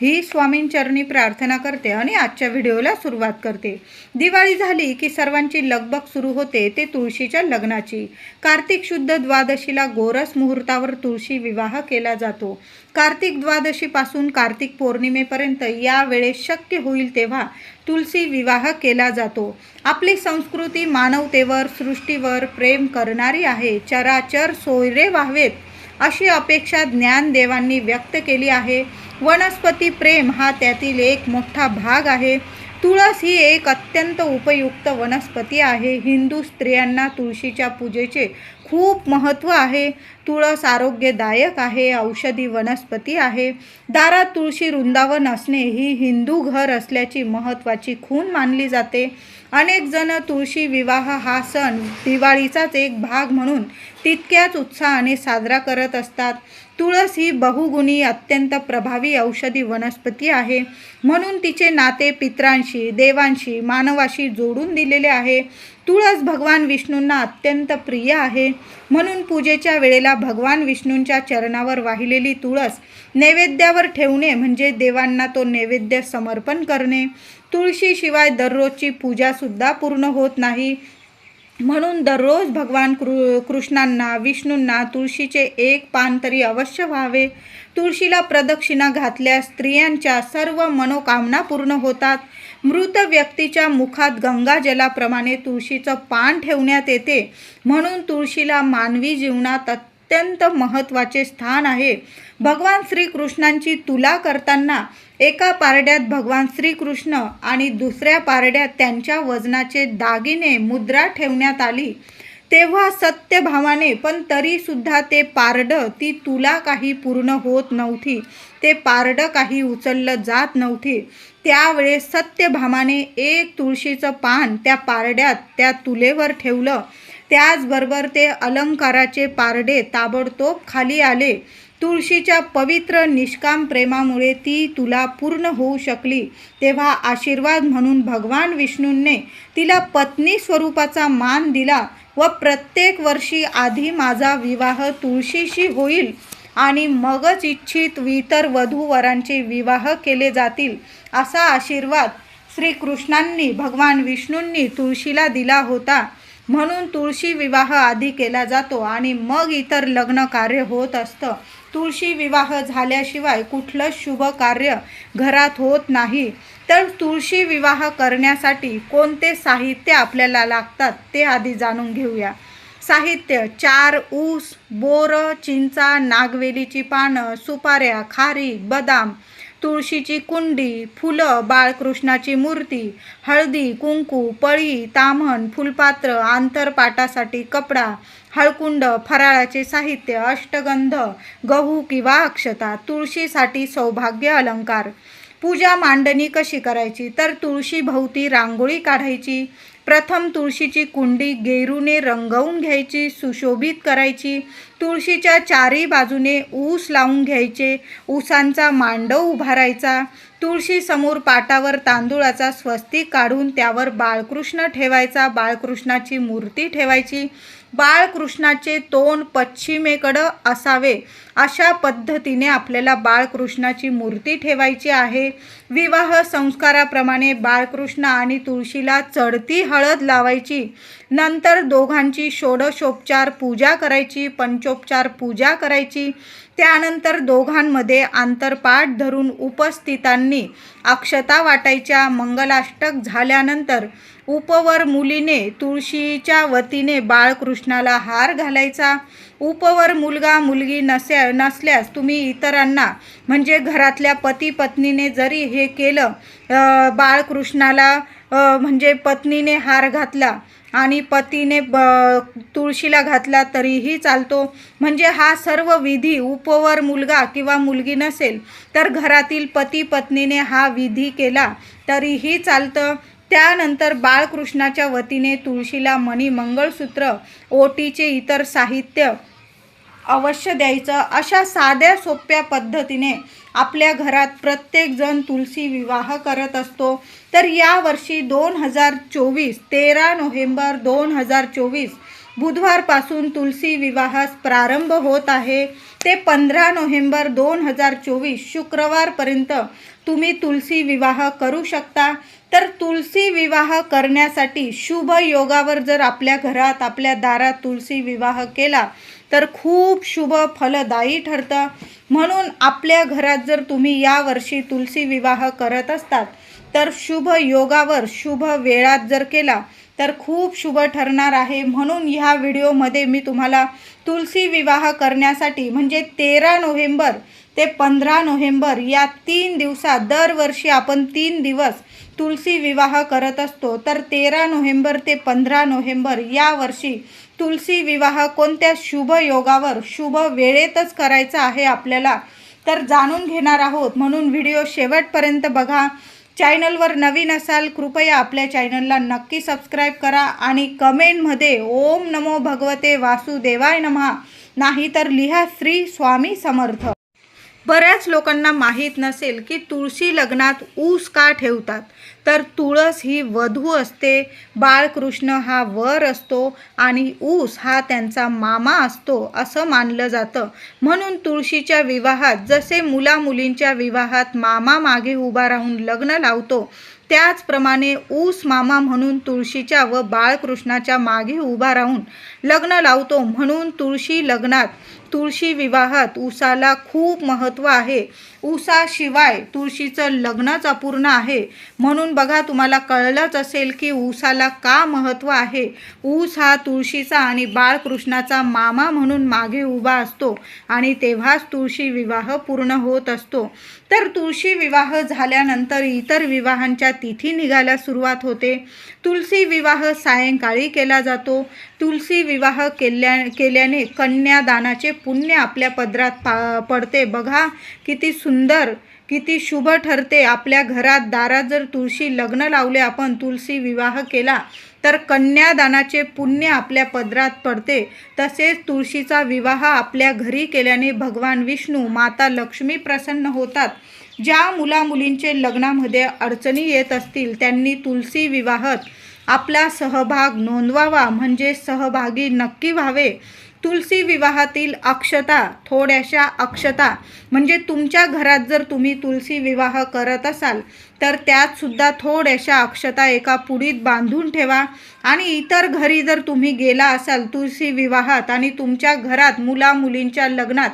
ही स्वामींचरणी प्रार्थना करते आणि आजच्या व्हिडिओला सुरुवात करते. दिवाळी झाली की सर्वांची लगबग सुरू होते ते तुळशीच्या लग्नाची. कार्तिक शुद्ध द्वादशीला गोरस मुहूर्तावर तुळशी विवाह केला जातो. कार्तिक द्वादशीपासून कार्तिक पौर्णिमेपर्यंत या वेळेस शक्य होईल तेव्हा तुलसी विवाह केला जातो. आपली संस्कृती मानवतेवर सृष्टीवर प्रेम करणारी आहे. चराचर सोयरे व्हावेत. अशी अपेक्षा ज्ञानदेवांनी व्यक्त केली आहे. वनस्पती प्रेम हा त्यातील एक मोठा भाग आहे. तुळस ही एक अत्यंत उपयुक्त वनस्पती आहे. हिंदू स्त्रियांना तुळशीच्या पूजेचे खूप महत्त्व आहे. तुळस आरोग्यदायक आहे औषधी वनस्पती आहे. दारात तुळशी वृंदावन असणे ही हिंदू घर असल्याची महत्त्वाची खूण मानली जाते. अनेक जण तुळशी विवाह हा सण दिवाळीचाच एक भाग म्हणून तितक्याच उत्साहाने साजरा करत असतात. तुळस ही बहुगुणी अत्यंत प्रभावी औषधी वनस्पती आहे. म्हणून तिचे नाते पित्रांशी देवांशी मानवाशी जोडून दिलेले आहे. तुळस भगवान विष्णूंना अत्यंत प्रिय आहे. म्हणून पूजेच्या वेळेला भगवान विष्णूंच्या चरणावर वाहिलेली तुळस नैवेद्यावर ठेवणे म्हणजे देवांना तो नैवेद्य समर्पण करणे. तुळशीशिवाय दररोजची पूजासुद्धा पूर्ण होत नाही. म्हणून दररोज भगवान कृ कृष्णांना विष्णूंना तुळशीचे एक पान तरी अवश्य व्हावे. तुळशीला प्रदक्षिणा घातल्यास स्त्रियांच्या सर्व मनोकामना पूर्ण होतात. मृत व्यक्तीच्या मुखात गंगाजलाप्रमाणे तुळशीचं पान ठेवण्यात येते. म्हणून तुळशीला मानवी जीवनात अत्यंत महत्त्वाचे स्थान आहे. भगवान श्रीकृष्णांची तुला करताना एका पारड्यात भगवान श्रीकृष्ण आणि दुसऱ्या पारड्यात त्यांच्या वजनाचे दागिने मुद्रा ठेवण्यात आली. तेव्हा सत्यभावाने पण तरीसुद्धा ते पारडं ती तुला काही पूर्ण होत नव्हती. ते पारडं काही उचललं जात नव्हती. त्यावेळेस सत्यभामाने एक तुळशीचं पान त्या पारड्यात त्या तुलेवर ठेवलं. त्याचबरोबर ते अलंकाराचे पारडे ताबडतोब खाली आले. तुळशीच्या पवित्र निष्काम प्रेमामुळे ती तुला पूर्ण होऊ शकली. तेव्हा आशीर्वाद म्हणून भगवान विष्णूंनी तिला पत्नी स्वरूपाचा मान दिला व प्रत्येक वर्षी आधी माझा विवाह तुळशीशी होईल आणि मगच इच्छित इतर वधूवरांचे विवाह केले जातील असा आशीर्वाद श्रीकृष्णांनी भगवान विष्णूंनी तुळशीला दिला होता. म्हणून तुळशी विवाह आधी केला जातो आणि मग इतर लग्न कार्य होत असतं. तुळशी विवाह झाल्याशिवाय कुठलं शुभ कार्य घरात होत नाही. तर तुळशी विवाह करण्यासाठी कोणते साहित्य आपल्याला लागतात ते आधी जाणून घेऊया. साहित्य चार ऊस बोर चिंचा नागवेलीची पानं सुपाऱ्या खारी बदाम तुळशीची कुंडी फुलं बाळकृष्णाची मूर्ती हळदी कुंकू पळी ताम्हण फुलपात्र आंतरपाटासाठी कपडा हळकुंड फराळाचे साहित्य अष्टगंध गहू किंवा अक्षता तुळशीसाठी सौभाग्य अलंकार. पूजा मांडणी कशी करायची? तर तुळशी भोवती रांगोळी काढायची. प्रथम तुळशीची कुंडी गेरूने रंगवून घ्यायची सुशोभित करायची. तुळशीच्या चारी बाजूने ऊस लावून घ्यायचे. ऊसांचा मांडव उभारायचा. तुळशीसमोर पाटावर तांदूळाचा स्वस्तिक काढून त्यावर बाळकृष्ण ठेवायचा. बाळकृष्णाची मूर्ती ठेवायची. बाळकृष्णाचे तोंड पश्चिमेकडं असावे अशा पद्धतीने आपल्याला बाळकृष्णाची मूर्ती ठेवायची आहे. विवाह संस्काराप्रमाणे बाळकृष्ण आणि तुळशीला चढती हळद लावायची. नंतर दोघांची षोडशोपचार पूजा करायची पंचोपचार पूजा करायची. त्यानंतर दोघांमध्ये आंतरपाठ धरून उपस्थितांनी अक्षता वाटायच्या. मंगलाष्टक झाल्यानंतर उपवर मुलीने तुळशीच्या वतीने बाळकृष्णाला हार घालायचा. उपवर मुलगा मुलगी नसे नसल्यास तुम्ही इतरांना म्हणजे घरातल्या पती पत्नीने जरी हे केलं बाळकृष्णाला म्हणजे पत्नीने हार घातला आणि पतीने ब तुळशीला घातला तरीही चालतो. म्हणजे हा सर्व विधी उपवर मुलगा किंवा मुलगी नसेल तर घरातील पती पत्नीने हा विधी केला तरीही चालतं. त्यानंतर बाळकृष्णाच्या वतीने तुळशीला मणी मंगळसूत्र ओटीचे इतर साहित्य अवश्य द्यायचं. अशा साध्या सोप्या पद्धतीने आपल्या घरात प्रत्येकजण तुलसी विवाह करत असतो. तर यावर्षी दोन हजार चोवीस तेरा नोव्हेंबर दोन हजार चोवीस बुधवारपासून तुलसी विवाहास प्रारंभ होत आहे. ते पंधरा नोव्हेंबर दोन हजार चोवीस शुक्रवारपर्यंत तुम्ही तुलसी विवाह करू शकता. तर तुलसी विवाह करण्यासाठी शुभ योगावर जर आपल्या घरात आपल्या दारात तुलसी विवाह केला तर खूप शुभ फलदायी ठरतं. म्हणून आपल्या घरात जर तुम्ही यावर्षी तुलसी विवाह करत असतात तर शुभ योगावर शुभ वेळात जर केला तर खूप शुभ ठरणार आहे. म्हणून ह्या व्हिडिओमध्ये मी तुम्हाला तुलसी विवाह करण्यासाठी म्हणजे तेरा नोव्हेंबर ते पंधरा नोव्हेंबर या तीन दिवसात दरवर्षी आपण तीन दिवस तुलसी विवाह करत असतो. तर तेरा नोव्हेंबर ते पंधरा नोव्हेंबर या वर्षी तुलसी विवाह कोणत्या शुभ योगावर शुभ वेळेतच करायचा आहे आपल्याला तर जाणून घेणार आहोत. म्हणून व्हिडिओ शेवटपर्यंत बघा. चॅनलवर नवीन असाल कृपया आपल्या चॅनलला नक्की सबस्क्राईब करा आणि कमेंटमध्ये ओम नमो भगवते वासुदेवाय नमहा नाहीतर लिहा श्री स्वामी समर्थ. बऱ्याच लोकांना माहीत नसेल की तुळशी लग्नात ऊस का ठेवतात? तर तुळस ही वधू असते बाळकृष्ण हा वर असतो आणि ऊस हा त्यांचा मामा असतो असं मानलं जातं. म्हणून तुळशीच्या विवाहात जसे मुला मुलींच्या विवाहात मामा मागे उभा राहून लग्न लावतो त्याचप्रमाणे ऊस मामा म्हणून तुळशीच्या व बाळकृष्णाच्या मागे उभा राहून लग्न लावतो. म्हणून तुळशी लग्नात तुळशी विवाहात उसाला खूप महत्त्व आहे. ऊसाशिवाय तुळशीचं लग्नच अपूर्ण आहे. म्हणून बघा तुम्हाला कळलंच असेल की ऊसाला का महत्त्व आहे. ऊस हा तुळशीचा आणि बाळकृष्णाचा मामा म्हणून मागे उभा असतो आणि तेव्हाच तुळशी विवाह पूर्ण होत असतो. तर तुळशी विवाह झाल्यानंतर इतर विवाहांच्या तिथी निघायला सुरुवात होते. तुलसी विवाह सायंकाळी केला जातो. तुलसी विवाह केल्या केल्याने कन्यादानाचे पुण्य आपल्या पदरात पा पडते. बघा किती सुंदर किती शुभ ठरते आपल्या घरात. दारात जर तुळशी लग्न लावले आपण तुलसी विवाह केला तर कन्यादानाचे पुण्य आपल्या पदरात पडते. तसेच तुळशीचा विवाह आपल्या घरी केल्याने भगवान विष्णू माता लक्ष्मी प्रसन्न होतात. ज्या मुला मुलींचे लग्नामध्ये अडचणी येत असतील त्यांनी तुलसी विवाहात आपला सहभाग नोंदवावा. म्हणजे सहभागी नक्की व्हावे. तुलसी विवाहातील अक्षता थोड्याशा अक्षता म्हणजे तुमच्या घरात जर तुम्ही तुलसी विवाह करत असाल तर त्यातसुद्धा थोड्याशा अक्षता एका पुडीत बांधून ठेवा. आणि इतर घरी जर तुम्ही गेला असाल तुलसी विवाहात आणि तुमच्या घरात मुला मुलींच्या लग्नात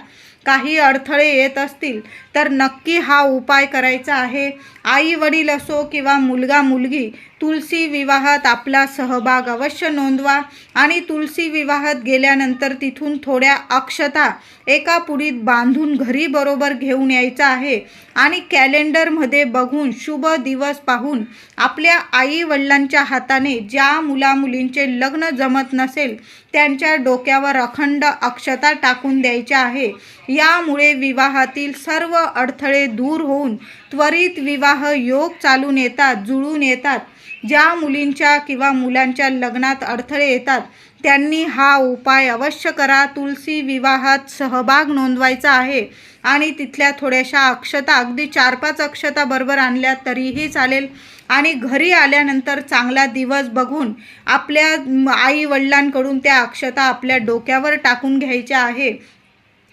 काही अडथळे येत असतील तर नक्की हा उपाय करायचा आहे. आई वडील असो किंवा मुलगा मुलगी तुलसी विवाहात आपला सहभाग अवश्य नोंदवा आणि तुलसी विवाहात गेल्यानंतर तिथून थोड्या अक्षता एका पुडीत बांधून घरी बरोबर घेऊन यायचा आहे. आणि कॅलेंडरमध्ये बघून शुभ दिवस पाहून आपल्या आई वडिलांच्या हाताने ज्या मुलामुलींचे लग्न जमत नसेल त्यांच्या डोक्यावर अखंड अक्षता टाकून द्यायच्या आहे. यामुळे विवाहातील सर्व अडथळे दूर होऊन त्वरित विवाह योग चालून येतात जुळून येतात. ज्या मुलींच्या किंवा मुलांच्या लग्नात अडथळे येतात त्यांनी हा उपाय अवश्य करा. तुलसी विवाहात सहभाग नोंदवायचा आहे आणि तिथल्या थोड्याशा अक्षता अगदी चार पाच अक्षता बरोबर आणल्या तरीही चालेल. आणि घरी आल्यानंतर चांगला दिवस बघून आपल्या आई वडिलांकडून त्या अक्षता आपल्या डोक्यावर टाकून घ्यायच्या आहे.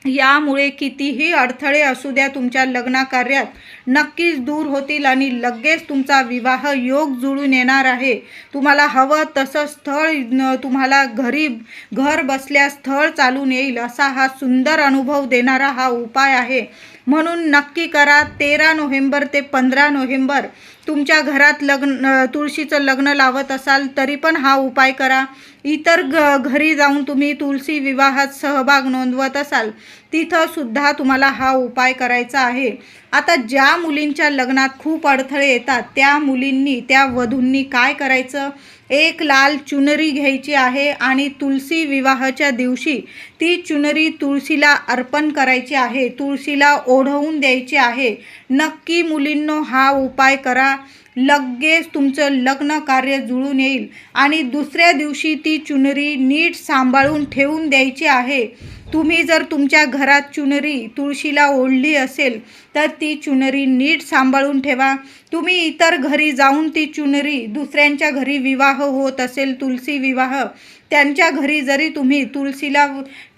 यामुळे कितीही अडथळे असू द्या तुमच्या लग्नाकार्यात नक्कीच दूर होतील आणि लगेच तुमचा विवाह योग जुळून येणार आहे. तुम्हाला हवं तसं स्थळ तुम्हाला घरी घर बसल्या स्थळ चालून येईल असा हा सुंदर अनुभव देणारा हा उपाय आहे. म्हणून नक्की करा तेरा नोव्हेंबर ते पंधरा नोव्हेंबर तुमच्या घरात लग्न तुळशीचं लग्न लावत असाल तरी पण हा उपाय करा. इतर घ घरी जाऊन तुम्ही तुलसी विवाहात सहभाग नोंदवत असाल तिथंसुद्धा तुम्हाला हा उपाय करायचा आहे. आता ज्या मुलींच्या लग्नात खूप अडथळे येतात त्या मुलींनी त्या वधूंनी काय करायचं? एक लाल चुनरी घ्यायची आहे आणि तुळशी विवाहाच्या दिवशी ती चुनरी तुळशीला अर्पण करायची आहे तुळशीला ओढवून द्यायची आहे. नक्की मुलींनो हा उपाय करा. लगेच तुमचं लग्न कार्य जुळून येईल आणि दुसऱ्या दिवशी ती चुनरी नीट सांभाळून ठेवून द्यायची आहे. तुम्ही जर तुमच्या घरात चुनरी तुळशीला ओढली असेल तर ती चुनरी नीट सांभाळून ठेवा. तुम्ही इतर घरी जाऊन ती चुनरी दुसऱ्यांच्या घरी विवाह होत असेल तुलसी विवाह त्यांच्या घरी जरी तुम्ही तुलसीला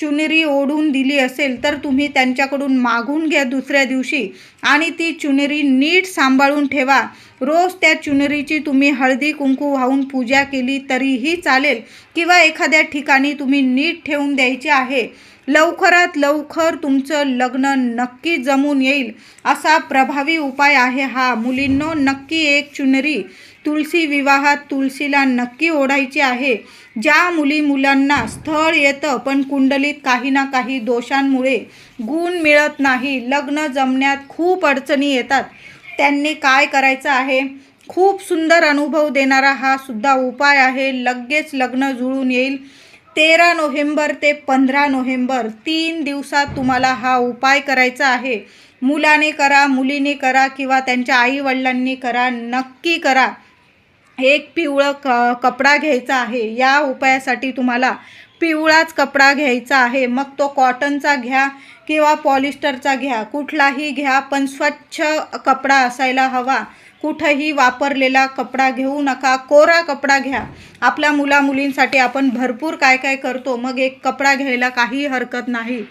चुनरी ओढून दिली असेल तर तुम्ही त्यांच्याकडून मागून घ्या दुसऱ्या दिवशी. आणि ती चुनरी नीट सांभाळून ठेवा. रोज त्या चुनरीची तुम्ही हळदी कुंकू वाहून पूजा केली तरीही चालेल किंवा एखाद्या ठिकाणी तुम्ही नीट ठेवून द्यायची आहे. लवकरात लवकर तुमचं लग्न नक्की जमून येईल. असा प्रभावी उपाय आहे हा. मुलींनो नक्की एक चुनरी. तुलसी विवाहात तुलसीला नक्की ओढायची आहे. ज्या मुली मुलांना स्थळ येतं पण कुंडलीत काही ना काही दोषांमुळे गुण मिळत नाही लग्न जमण्यात खूप अडचणी येतात. त्यांनी काय करायचं आहे? खूप सुंदर अनुभव देणारा हा सुद्धा उपाय आहे. लगेच लग्न जुळून येईल. तेरा नोव्हेंबर ते पंधरा नोव्हेंबर तीन दिवसात तुम्हाला हा उपाय करायचा आहे. मुलाने करा मुलीने करा किंवा त्यांच्या आईवडिलांनी करा नक्की करा. एक पिवळं क कपडा घ्यायचा आहे. या उपायासाठी तुम्हाला पिवळाच कपडा घ्यायचा आहे. मग तो कॉटनचा घ्या किंवा पॉलिस्टरचा घ्या. कुठलाही घ्या पण स्वच्छ कपडा असायला हवा. कुठंही वापरलेला कपडा घेऊ नका. कोरा कपडा घ्या. आपल्या मुला मुलींसाठी आपण भरपूर काय काय करतो. मग एक कपडा घ्यायला काही हरकत नाही.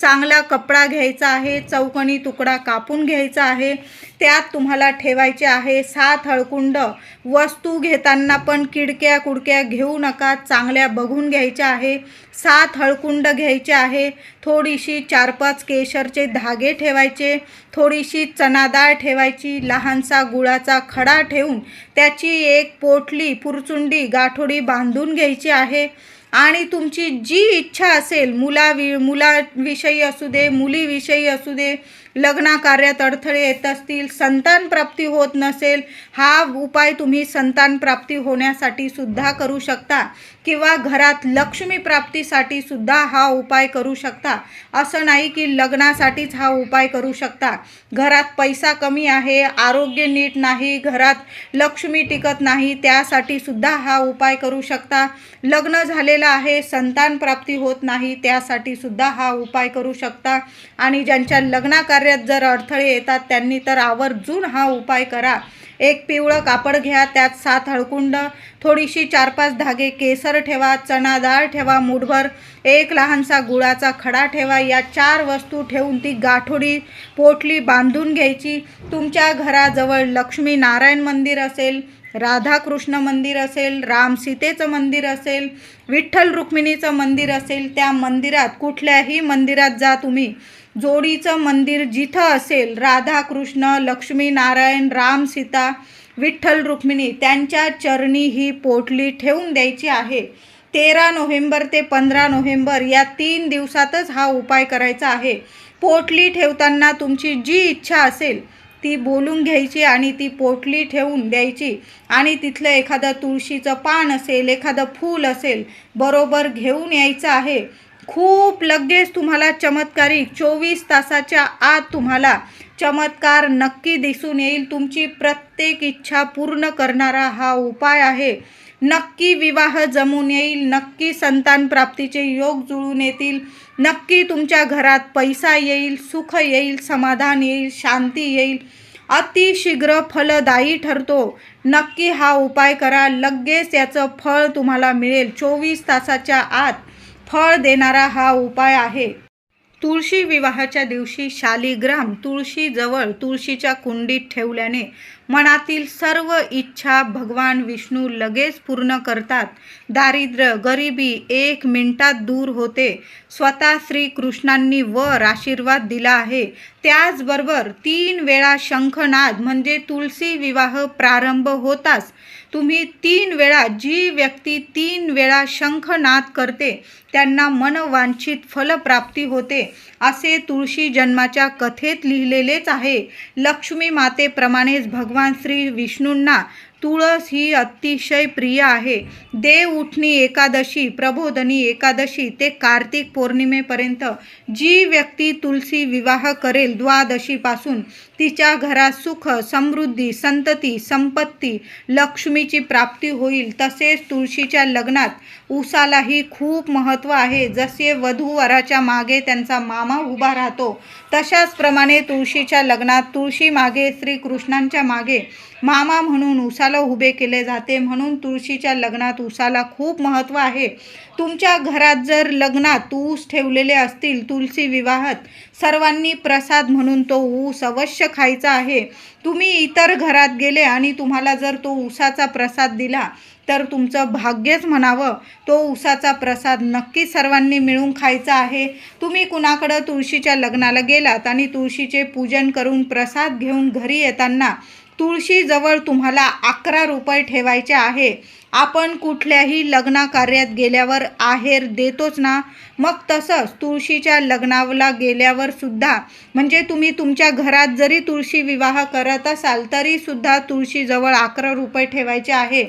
चांगला कपडा घ्यायचा आहे चौकणी तुकडा कापून घ्यायचा आहे त्यात तुम्हाला ठेवायचे आहे सात हळकुंड. वस्तू घेताना पण किडक्या कुडक्या घेऊ नका चांगल्या बघून घ्यायच्या आहे सात हळकुंड घ्यायचे आहे थोडीशी चार पाच केशरचे धागे ठेवायचे थोडीशी चना ठेवायची लहानसा गुळाचा खडा ठेवून त्याची एक पोटली पुरचुंडी गाठोडी बांधून घ्यायची आहे. आणि तुमची जी इच्छा असेल मुलावि मुलाविषयी असू दे मुलीविषयी असू दे लग्नाकार्यात अडथळे येत असतील संतानप्राप्ती होत नसेल हा उपाय तुम्ही संतानप्राप्ती होण्यासाठी सुद्धा करू शकता. किंवा घरात लक्ष्मी प्राप्तीसाठी सुद्धा हा उपाय करू शकता. असं नाही की लग्नासाठीच हा उपाय करू शकता. घरात पैसा कमी आहे आरोग्य नीट नाही घरात लक्ष्मी टिकत नाही त्यासाठी सुद्धा हा उपाय करू शकता. लग्न झालेलं आहे संतान प्राप्ती होत नाही त्यासाठी सुद्धा हा उपाय करू शकता. आणि ज्यांच्या लग्नाकार्यात जर अडथळे येतात त्यांनी तर आवर्जून हा उपाय करा. एक पिवळं कापड घ्या त्यात सात हळकुंड थोडीशी चार पाच धागे केसर ठेवा चणा डाळ ठेवा मुठभर एक लहानसा गुळाचा खडा ठेवा या चार वस्तू ठेवून ती गाठोडी पोटली बांधून घ्यायची. तुमच्या घराजवळ लक्ष्मी नारायण मंदिर असेल राधाकृष्ण मंदिर असेल राम सीतेचं मंदिर असेल विठ्ठल रुक्मिणीचं मंदिर असेल त्या मंदिरात कुठल्याही मंदिरात जा तुम्ही. जोडीचं मंदिर जिथं असेल राधा कृष्ण लक्ष्मी नारायण राम सीता विठ्ठल रुक्मिणी त्यांच्या चरणी ही पोटली ठेवून द्यायची आहे. तेरा नोव्हेंबर ते पंधरा नोव्हेंबर या तीन दिवसातच हा उपाय करायचा आहे. पोटली ठेवताना तुमची जी इच्छा असेल ती बोलून घ्यायची आणि ती पोटली ठेवून द्यायची. आणि तिथलं एखादं तुळशीचं पान असेल एखादं फूल असेल बरोबर घेऊन यायचं आहे. खूप लगेच तुम्हाला चमत्कारी चोवीस तासाच्या आत तुम्हाला चमत्कार नक्की दिसून येईल. तुमची प्रत्येक इच्छा पूर्ण करणारा हा उपाय आहे. नक्की विवाह जमून येईल. नक्की संतान प्राप्तीचे योग जुळून येतील. नक्की तुमच्या घरात पैसा येईल सुख येईल समाधान येईल शांती येईल. अतिशीघ्र फलदायी ठरतो. नक्की हा उपाय करा. लगेच याचं फळ तुम्हाला मिळेल. चोवीस तासाच्या आत फळ देणारा हा उपाय आहे. तुळशी विवाहाच्या दिवशी शालिग्राम तुळशीजवळ तुळशीच्या कुंडीत ठेवल्याने मनातील सर्व इच्छा भगवान विष्णू लगेच पूर्ण करतात. दारिद्र्य गरिबी एक मिनिटात दूर होते. स्वतः श्रीकृष्णांनी वर आशीर्वाद दिला आहे. त्याचबरोबर तीन वेळा शंखनाद म्हणजे तुलसी विवाह प्रारंभ होताच. तुम्ही तीन वेळा जी व्यक्ती तीन वेळा शंखनाद करते त्यांना मनवांछित फलप्राप्ती होते. असे तुळशी जन्माच्या कथेत लिहिलेलेच आहे. लक्ष्मी मातेप्रमाणेच भगवान श्री विष्णूंना तुळस ही अतिशय प्रिय आहे. देव उठणी एकादशी प्रबोधनी एकादशी ते कार्तिक पौर्णिमेपर्यंत जी व्यक्ती तुलसी विवाह करेल द्वादशीपासून तिच्या घरात सुख समृद्धी संतती संपत्ती लक्ष्मीची प्राप्ती होईल तसेच तुळशीच्या लग्नात उसालाही खूप महत्त्व आहे. जसे वधू वराच्या मागे त्यांचा मामा उभा राहतो तशाच प्रमाणे तुळशीच्या लग्नात तुळशी मागे श्रीकृष्णांच्या मागे मामा म्हणून उसाला उभे केले जाते म्हणून तुळशीच्या लग्नात उसाला खूप महत्त्व आहे. तुमच्या घरात जर लग्नात ऊस ठेवलेले असतील तुलसी विवाहात सर्वांनी प्रसाद म्हणून तो ऊस अवश्य खायचा आहे. तुम्ही इतर घरात गेले आणि तुम्हाला जर तो उसाचा प्रसाद दिला तर तुमचं भाग्यच म्हणावं. तो उसाचा प्रसाद नक्की सर्वांनी मिळून खायचा आहे. तुम्ही कुणाकडं तुळशीच्या लग्नाला गेलात आणि तुळशीचे पूजन करून प्रसाद घेऊन घरी येताना तुळशीजवळ तुम्हाला अकरा रुपये ठेवायचे आहे. आपण कुठल्याही लग्नाकार्यात गेल्यावर आहेर देतोच ना? मग तसंच तुळशीच्या लग्नाला गेल्यावर सुद्धा म्हणजे तुम्ही तुमच्या घरात जरी तुळशी विवाह करत असाल तरीसुद्धा तुळशीजवळ अकरा रुपये ठेवायचे आहे.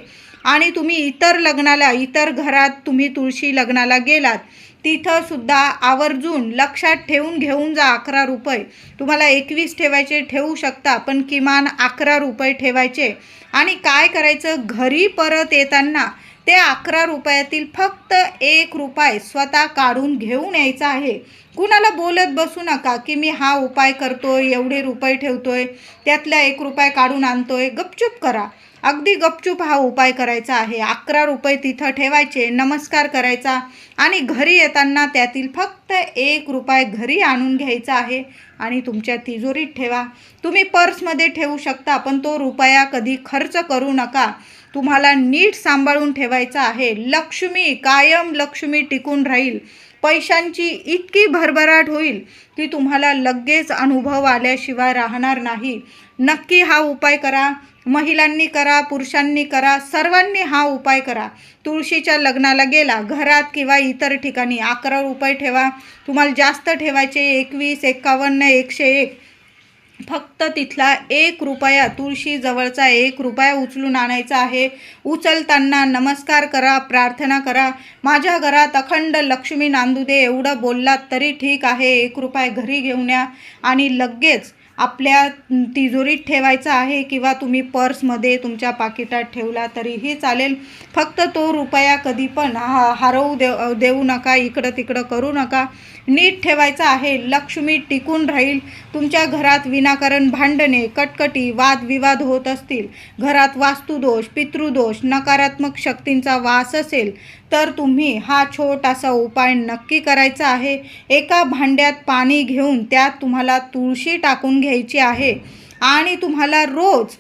आणि तुम्ही इतर लग्नाला इतर घरात तुम्ही तुळशी लग्नाला गेलात तिथंसुद्धा आवर्जून लक्षात ठेवून घेऊन जा अकरा रुपये. तुम्हाला एकवीस ठेवायचे ठेवू शकता पण किमान अकरा रुपये ठेवायचे. आणि काय करायचं? घरी परत येताना ते अकरा रुपयातील फक्त एक रुपये स्वतः काढून घेऊन यायचा आहे. कुणाला बोलत बसू नका की मी हा उपाय करतोय एवढे रुपये ठेवतोय त्यातला एक रुपये काढून आणतोय. गपचूप करा. अगदी गपचूप हा उपाय करायचा आहे. अकरा रुपये तिथं ठेवायचे नमस्कार करायचा आणि घरी येताना त्यातील फक्त एक रुपये घरी आणून घ्यायचा आहे आणि तुमच्या तिजोरीत ठेवा. तुम्ही पर्समध्ये ठेवू शकता पण तो रुपया कधी खर्च करू नका. तुम्हाला नीट सांभाळून ठेवायचा आहे. लक्ष्मी कायम लक्ष्मी टिकून राहील. पैशांची इतकी भरभराट होईल की तुम्हाला लगेच अनुभव आल्याशिवाय राहणार नाही. नक्की हा उपाय करा. महिलांनी करा पुरुषांनी करा सर्वांनी हा उपाय करा. तुळशीच्या लग्नाला गेला घरात किंवा इतर ठिकाणी अकरा रुपये ठेवा. तुम्हाला जास्त ठेवायचे एकवीस एकावन्न एकशे एक. फक्त तिथला एक रुपया तुळशीजवळचा एक रुपया उचलून आणायचा आहे. उचलताना नमस्कार करा प्रार्थना करा. माझ्या घरात अखंड लक्ष्मी नांदू दे एवढं बोललात तरी ठीक आहे. एक रुपया घरी घेऊन या. आणि लगेच आपल्या तिजोरीत ठेवायचा आहे किंवा तुम्ही पर्समध्ये तुमच्या पाकिटात ठेवला तरीही चालेल. फक्त तो रुपया कधी पण हा हरवू देऊ देऊ नका इकडं तिकडं करू नका. नीट ठेवायचं आहे. लक्ष्मी टिकून राहील. तुमच्या घरात विनाकारण भांडणे कटकटी वादविवाद होत असतील. घरात वास्तुदोष पितृदोष नकारात्मक शक्तींचा वास असेल तर तुम्ही हा छोटासा उपाय नक्की करायचा आहे. एका भांड्यात पाणी घेऊन त्यात तुम्हाला तुळशी टाकून घ्यायची आहे. आणि तुम्हाला रोज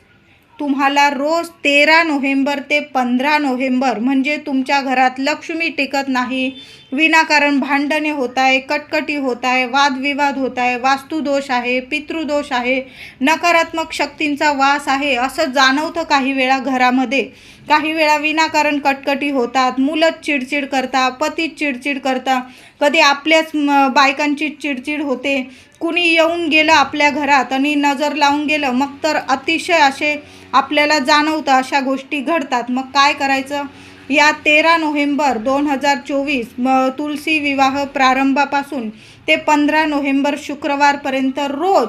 तुम्हाला रोज तेरा नोव्हेंबर ते पंधरा नोव्हेंबर म्हणजे तुमच्या घरात लक्ष्मी टिकत नाही. विनाकारण भांडणे होत आहे कटकटी होत आहे वादविवाद होत आहे वास्तुदोष आहे पितृदोष आहे नकारात्मक शक्तींचा वास आहे असं जाणवतं काही वेळा घरामध्ये. काही वेळा विनाकारण कटकटी होतात मुलंच चिडचिड करता पतीच चिडचिड करता कधी आपल्याच बायकांची चिडचिड होते. कुणी येऊन गेलं आपल्या घरात आणि नजर लावून गेलं मग तर अतिशय असे आपल्याला जाणवतं अशा गोष्टी घडतात. मग काय करायचं? या तेरा नोव्हेंबर दोन हजार चोवीस म तुलसी विवाह प्रारंभापासून ते पंधरा नोव्हेंबर शुक्रवारपर्यंत रोज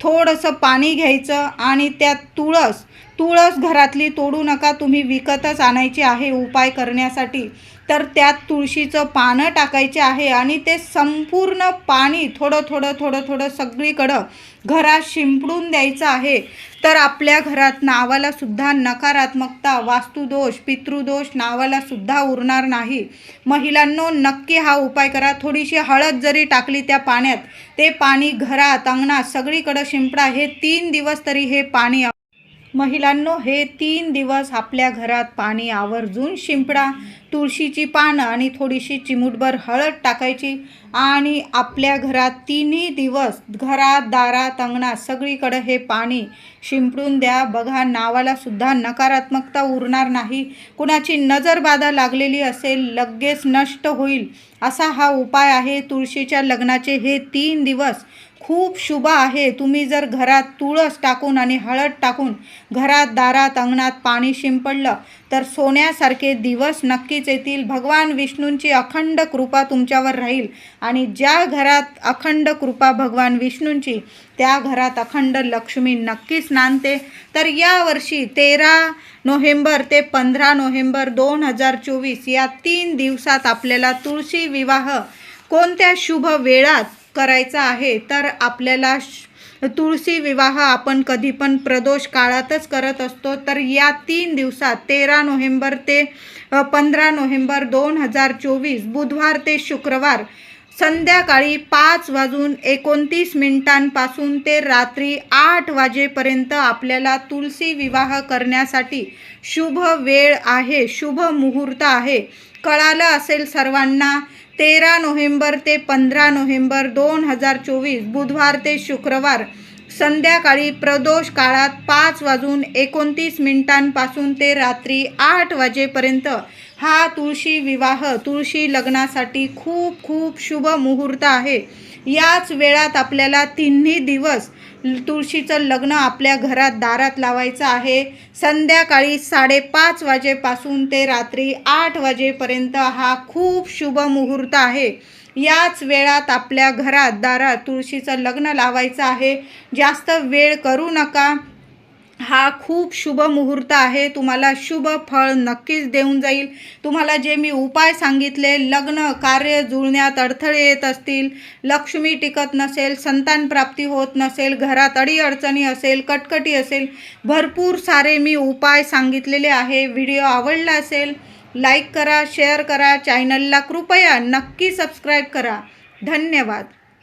थोडंसं पाणी घ्यायचं आणि त्यात तुळस तुळस घरातली तोडू नका तुम्ही विकतच आणायची आहे उपाय करण्यासाठी. तर त्यात तुळशीचं पानं टाकायचे आहे आणि ते संपूर्ण पाणी थोडं थोडं थोडं थोडं सगळीकडं घरात शिंपडून द्यायचं आहे. तर आपल्या घरात नावाला सुद्धा नकारात्मकता वास्तुदोष पितृदोष नावाला सुद्धा उरणार नाही. महिलांनो नक्की हा उपाय करा. थोडीशी हळद जरी टाकली त्या पाण्यात ते पाणी घरात अंगणात सगळीकडं शिंपडा. हे तीन दिवस तरी हे पाणी महिलांनो हे तीन दिवस आपल्या घरात पाणी आवर्जून शिंपडा. तुळशीची पानं आणि थोडीशी चिमूटभर हळद टाकायची आणि आपल्या घरात तिन्ही दिवस घरात दारात अंगणात सगळीकडं हे पाणी शिंपडून द्या. बघा नावाला सुद्धा नकारात्मकता उरणार नाही. कुणाची नजरबाधा लागलेली असेल लगेच नष्ट होईल असा हा उपाय आहे. तुळशीच्या लग्नाचे हे तीन दिवस खूप शुभ आहे. तुम्ही जर घरात तुळस टाकून आणि हळद टाकून घरात दारात अंगणात पाणी शिंपडलं तर सोन्यासारखे दिवस नक्कीच येतील भगवान विष्णूंची अखंड कृपा तुमच्यावर राहील. आणि ज्या घरात अखंड कृपा भगवान विष्णूंची त्या घरात अखंड लक्ष्मी नक्कीच नांदते तर यावर्षी तेरा नोव्हेंबर ते पंधरा नोव्हेंबर दोन हजार चोवीस या तीन दिवसात आपल्याला तुळशी विवाह कोणत्या शुभ वेळात करायचा आहे तर आपल्याला श- तुळशी विवाह आपण कधी पण प्रदोष काळातच करत असतो. तर या तीन दिवसात तेरा नोव्हेंबर ते पंधरा नोव्हेंबर दोन हजार चोवीस बुधवार ते शुक्रवार संध्याकाळी पाच वाजून एकोणतीस मिनिटांपासून ते रात्री आठ वाजेपर्यंत आपल्याला तुलसी विवाह करण्यासाठी शुभ वेळ आहे शुभ मुहूर्त आहे. कळालं असेल सर्वांना तेरा नोव्हेंबर ते पंधरा नोव्हेंबर दोन हजार चोवीस बुधवार ते शुक्रवार संध्याकाळी प्रदोष काळात पाच वाजून एकोणतीस मिनिटांपासून ते रात्री आठ वाजेपर्यंत हा तुळशी विवाह तुळशी लग्नासाठी खूप खूप शुभ मुहूर्त आहे. याच वेळात आपल्याला तिन्ही दिवस तुळशीचं लग्न आपल्या घरात दारात लावायचं आहे. संध्याकाळी साडेपाच वाजेपासून ते रात्री आठ वाजेपर्यंत हा खूप शुभ मुहूर्त आहे. याच वेळात आपल्या घरात दारात तुळशीचं लग्न लावायचं आहे. जास्त वेळ करू नका. हा खूप शुभ मुहूर्त आहे. तुम्हाला शुभ फळ नक्कीच देऊन जाईल. तुम्हाला जे मी उपाय सांगितले लग्न कार्य जुळण्यात अडथळे येत असतील लक्ष्मी टिकत नसेल संतान प्राप्ती होत नसेल घरात अडीअडचणी असेल कटकटी असेल भरपूर सारे मी उपाय सांगितलेले आहे. व्हिडिओ आवडला असेल लाईक करा शेअर करा चॅनलला कृपया नक्की सबस्क्राईब करा. धन्यवाद.